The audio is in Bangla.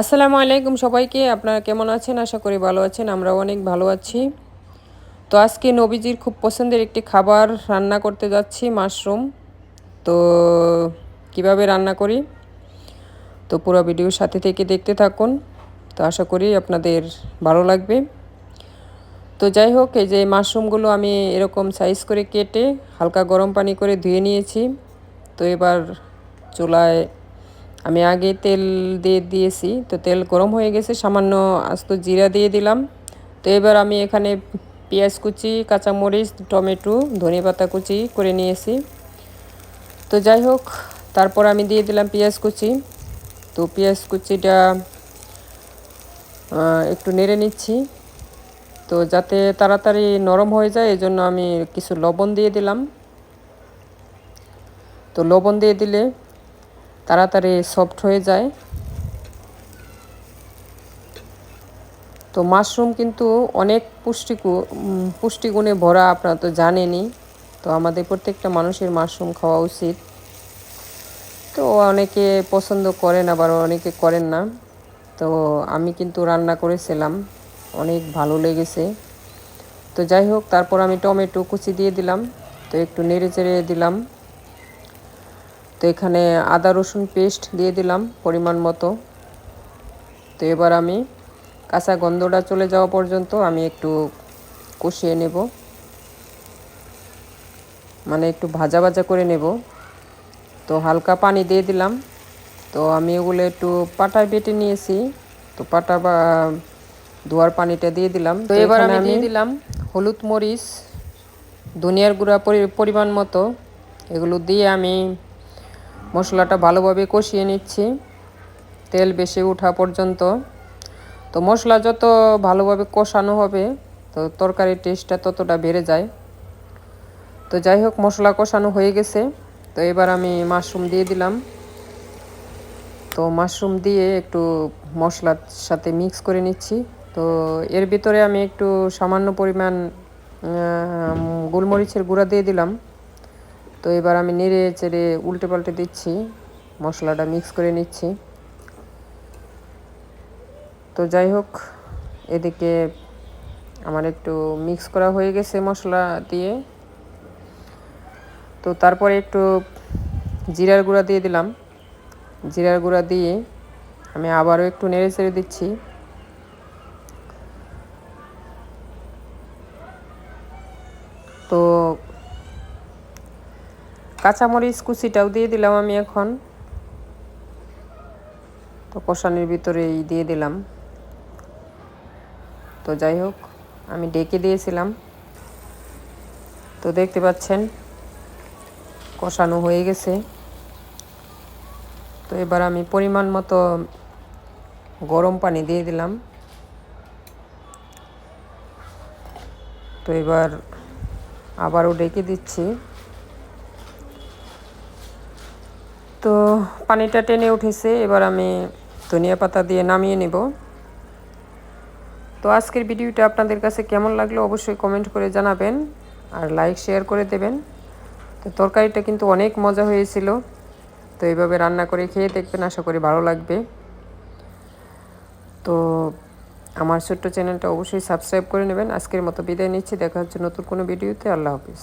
আসসালামু আলাইকুম সবাইকে, আপনারা কেমন আছেন? আশা করি ভালো আছেন আমরা অনেক ভালো আছি। তো আজকে নবীজির খুব পছন্দের একটি খাবার রান্না করতে যাচ্ছি, মাশরুম। তো কীভাবে রান্না করি? তো পুরো ভিডিওর সাথে থেকে দেখতে থাকুন। তো আশা করি আপনাদের ভালো লাগবে। তো যাই হোক, এই যে মাশরুমগুলো আমি এরকম সাইজ করে কেটে হালকা গরম পানি করে ধুয়ে নিয়েছি। তো এবার চুলায় আমি আগে তেল দিয়ে দিয়েছি, তো তেল গরম হয়ে গেছে, সামান্য আস্ত জিরা দিয়ে দিলাম। তো এবার আমি এখানে পেঁয়াজ কুচি, কাঁচামরিচ, টমেটো ধনে পাতা কুচি করে নিয়েছি। তো যাই হোক, তারপর আমি দিয়ে দিলাম পেঁয়াজ কুচি। তো পেঁয়াজ কুচিটা একটু নেড়ে নিচ্ছি। তো যাতে তাড়াতাড়ি নরম হয়ে যায় এই জন্য আমি কিছু লবণ দিয়ে দিলাম। তো লবণ দিয়ে দিলে তাড়াতাড়ি সফট হয়ে যায়। তো মাশরুম কিন্তু অনেক পুষ্টি পুষ্টিগুণে ভরা, আপনারা তো জানেনই। তো আমাদের প্রত্যেকটা মানুষের মাশরুম খাওয়া উচিত। তো অনেকে পছন্দ করেন, আবার অনেকে করেন না। তো আমি কিন্তু রান্না করেছিলাম, অনেক ভালো লেগেছে। তো যাই হোক, তারপর আমি টমেটো কুচি দিয়ে দিলাম। তো একটু নেড়ে চেড়ে দিলাম। তো এখানে আদা রসুন পেস্ট দিয়ে দিলাম পরিমাণ মতো। তো এবার আমি কাঁচা গন্ধটা চলে যাওয়া পর্যন্ত আমি একটু কষিয়ে নেব। মানে একটু ভাজা ভাজা করে নেব। তো হালকা পানি দিয়ে দিলাম। তো আমি ওগুলো একটু পাটায় বেটে নিয়েছি। তো পাটা বা ধোয়ার পানিটা দিয়ে দিলাম। তো এবার আমি দিয়ে দিলাম হলুদ মরিচ ধনিয়ার গুঁড়া পরিমাণ মতো। এগুলো দিয়ে আমি মশলাটা ভালোভাবে কষিয়ে নিচ্ছি। তেল বেশি ওঠা পর্যন্ত। তো মশলা যত ভালোভাবে কষানো হবে, তো তরকারির টেস্টটা ততটা বেড়ে যায়। তো যাই হোক, মশলা কষানো হয়ে গেছে। তো এবার আমি মাশরুম দিয়ে দিলাম। তো মাশরুম দিয়ে একটু মশলার সাথে মিক্স করে নিচ্ছি। তো এর ভিতরে আমি একটু সামান্য পরিমাণ গোলমরিচের গুঁড়া দিয়ে দিলাম। তো এবার আমি নেড়ে চেড়ে উল্টে পাল্টে দিচ্ছি, মশলাটা মিক্স করে নিচ্ছি। তো যাই হোক, এদিকে আমার একটু মিক্স করা হয়ে গেছে মশলা দিয়ে। তো তারপরে একটু জিরার গুঁড়া দিয়ে দিলাম। জিরার গুঁড়া দিয়ে আমি আবারও একটু নেড়ে চেড়ে দিচ্ছি তো কাঁচামরিচ কুচিটাও দিয়ে দিলাম আমি এখন। তো কষানির ভিতরেই দিয়ে দিলাম। তো যাই হোক, আমি ডেকে দিয়েছিলাম। তো দেখতে পাচ্ছেন, কষানো হয়ে গেছে। তো এবার আমি পরিমাণ মতো গরম পানি দিয়ে দিলাম। তো এবার আবারও ডেকে দিচ্ছি। তো পানিটা টেনে উঠেছে, এবার আমি ধনিয়া পাতা দিয়ে নামিয়ে নেব। তো আজকের ভিডিওটা আপনাদের কাছে কেমন লাগল অবশ্যই কমেন্ট করে জানাবেন আর লাইক, শেয়ার করে দেবেন। তো তরকারিটা কিন্তু অনেক মজা হয়েছিল, তো এইভাবে রান্না করে খেয়ে দেখবেন, আশা করি ভালো লাগবে। তো আমার ছোট্ট চ্যানেলটা অবশ্যই সাবস্ক্রাইব করে নেবেন। আজকের মতো বিদায় নিচ্ছি, দেখা হচ্ছে নতুন কোনো ভিডিওতে। আল্লাহ হাফিজ।